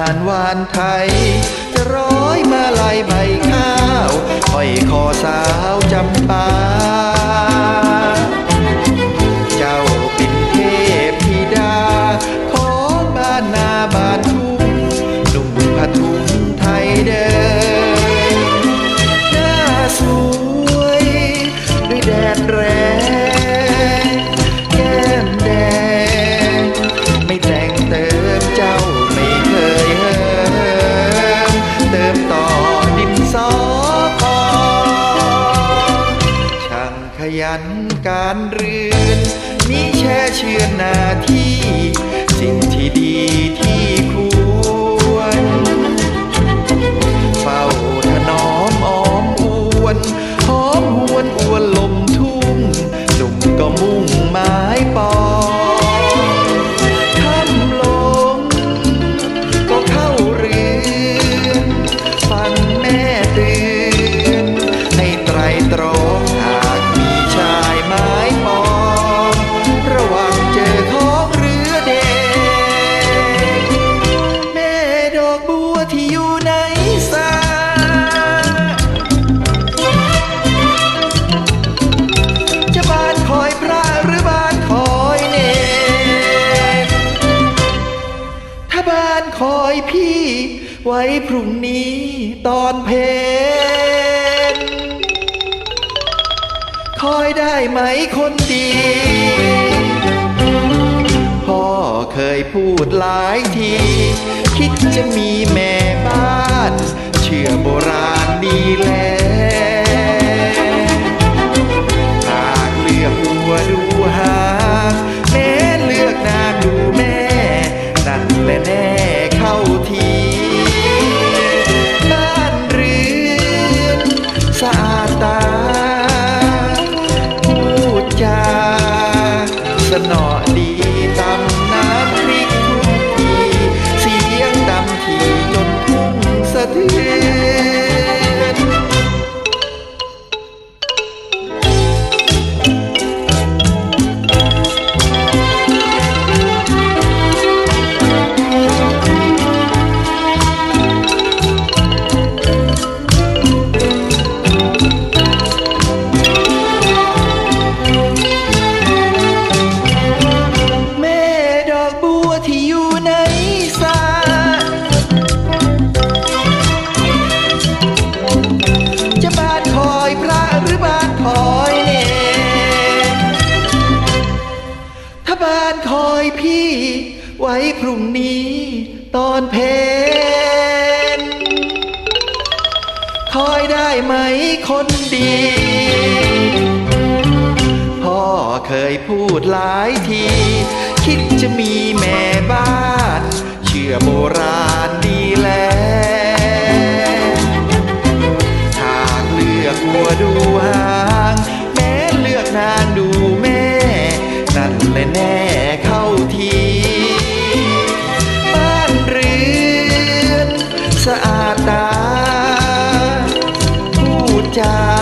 านหวานไทย จะร้อยมาลายใบข้าวห้อยคอสาวจำปา สอพอช่างขยันการเรือนมีแช่เชื่อนหนาที่ สิ่งที่ดีที่คว บ้านคอยพี่ ไว้พรุ่งนี้ตอนเพนคอยได้ไหมคนดี พ่อเคยพูดหลายที คิดจะมีแม่บ้าน เชื่อโบราณดีแล้วหากเลือกหัวดูหา สน คอยเนถ้าบ้านคอยพี่ ไว้พรุ่งนี้ตอนเพนคอยได้ไหมคนดี พ่อเคยพูดหลายที คิดจะมีแม่บ้าน เชื่อโบราณดีแล้วหากเลือกหัวดูหา แต่แน่เข้าที บ้านเรือนสะอาดตาผู้จา